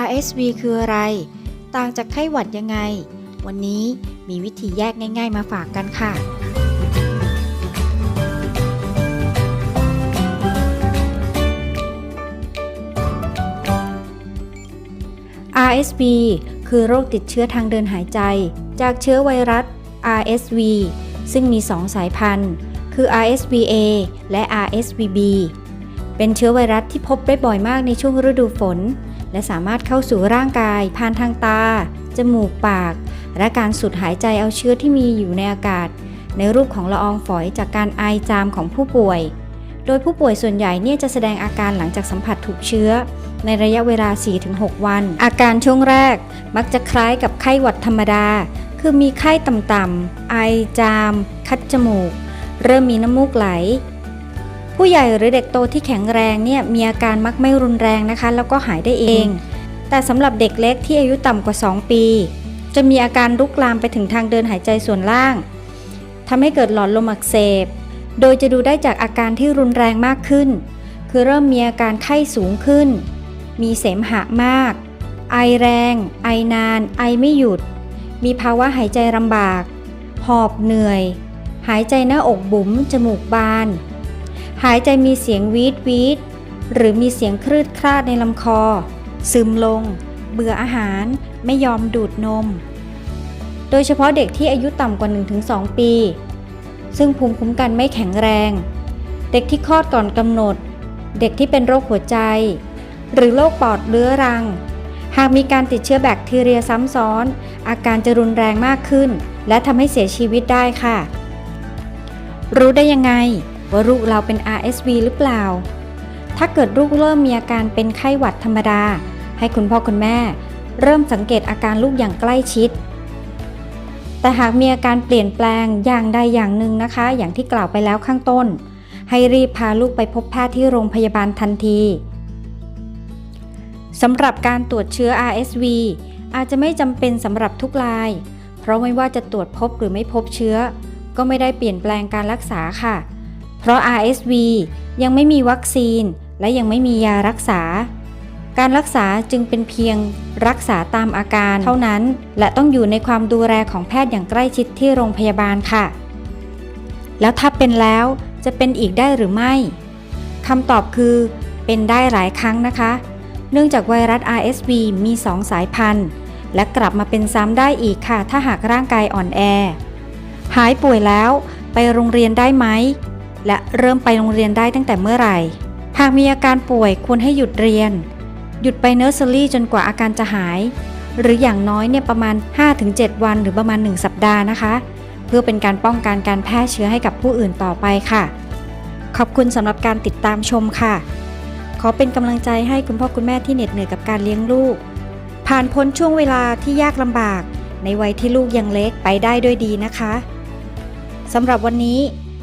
RSV คืออะไร ต่างจากไข้หวัดยังไง วันนี้มีวิธีแยกง่าย ๆ มาฝากกันค่ะ RSV คือโรคติดเชื้อทางเดินหายใจ จากเชื้อไวรัส RSV ซึ่งมี 2 สายพันธุ์ คือ RSVA และ RSVB เป็นเชื้อไวรัสที่พบได้บ่อยมากในช่วงฤดูฝน และสามารถเข้าสู่ร่างกายผ่านทางตา จมูกปาก และการสูดหายใจเอาเชื้อที่มีอยู่ในอากาศ ในรูปของละอองฝอยจากการไอจามของผู้ป่วย โดยผู้ป่วยส่วนใหญ่เนี่ยจะแสดงอาการหลังจากสัมผัสถูกเชื้อ ในระยะเวลา 4-6 วัน อาการช่วงแรกมักจะคล้ายกับไข้หวัดธรรมดา คือมีไข้ต่ำๆไอจาม คัดจมูก เริ่มมีน้ำมูกไหล ผู้ใหญ่หรือเด็กโตที่แข็งแรงเนี่ยมีอาการมักไม่รุนแรงนะคะ แล้วก็หายได้เอง แต่สำหรับเด็กเล็กที่อายุต่ำกว่า 2 ปี จะมีอาการลุกลามไปถึงทางเดินหายใจส่วนล่างทำให้เกิดหลอดลมอักเสบ โดยจะดูได้จากอาการที่รุนแรงมากขึ้น คือเริ่มมีอาการไข้สูงขึ้น มีเสมหะมาก ไอแรง ไอนาน ไอไม่หยุด มีภาวะหายใจลำบาก หอบเหนื่อย หายใจหน้าอกบุ๋ม จมูกบาน หายใจมีเสียงวีดวีดหรือมีเสียงคลืดคลาดในลำคอ ซึมลง เบื่ออาหาร ไม่ยอมดูดนม โดยเฉพาะเด็กที่อายุต่ำกว่า 1-2 ปี ซึ่งภูมิคุ้มกันไม่แข็งแรง เด็กที่คลอดก่อนกำหนด เด็กที่เป็นโรคหัวใจ หรือโรคปอดเรื้อรัง หากมีการติดเชื้อแบคทีเรียซ้ำซ้อน อาการจะรุนแรงมากขึ้น และทำให้เสียชีวิตได้ค่ะ รู้ได้ยังไง ว่าลูกเราเป็น RSV หรือเปล่า ถ้าเกิดลูกเริ่มมีอาการเป็นไข้หวัดธรรมดา ให้คุณพ่อคุณแม่ เริ่มสังเกตอาการลูกอย่างใกล้ชิด แต่หากมีอาการเปลี่ยนแปลงอย่างใดอย่างหนึ่งนะคะ อย่างที่กล่าวไปแล้วข้างต้น ให้รีบพาลูกไปพบแพทย์ที่โรงพยาบาลทันทีสำหรับการตรวจเชื้อ RSV อาจจะไม่จำเป็นสำหรับทุกราย เพราะไม่ว่าจะตรวจพบหรือไม่พบเชื้อ ก็ไม่ได้เปลี่ยนแปลงการรักษาค่ะ เพราะ RSV ยังไม่มีวัคซีน และยังไม่มียารักษา การรักษาจึงเป็นเพียงรักษาตามอาการเท่านั้น และต้องอยู่ในความดูแลของแพทย์อย่างใกล้ชิดที่โรงพยาบาลค่ะ แล้วถ้าเป็นแล้วจะเป็นอีกได้หรือไม่คำตอบคือเป็นได้หลายครั้งนะคะ เนื่องจากไวรัส RSV มี 2 สายพันธุ์ และกลับมาเป็นซ้ำได้อีกค่ะ ถ้าหากร่างกายอ่อนแอ หายป่วยแล้วไปโรงเรียนได้ไหม และเริ่มไปโรงเรียนได้ตั้งแต่เมื่อไหร่ หากมีอาการป่วยควรให้หยุดเรียน หยุดไปเนอร์เซอรี่จนกว่าอาการจะหาย หรืออย่างน้อยเนี่ยประมาณ 5-7 วันหรือประมาณ 1 สัปดาห์นะคะ เพื่อเป็นการป้องกันการแพร่เชื้อให้กับผู้อื่นต่อไปค่ะ ขอบคุณสำหรับการติดตามชมค่ะ ขอเป็นกำลังใจให้คุณพ่อคุณแม่ที่เหน็ดเหนื่อยกับการเลี้ยงลูก ผ่านพ้นช่วงเวลาที่ยากลำบาก ในวัยที่ลูกยังเล็กไปได้ด้วยดีนะคะสำหรับวันนี้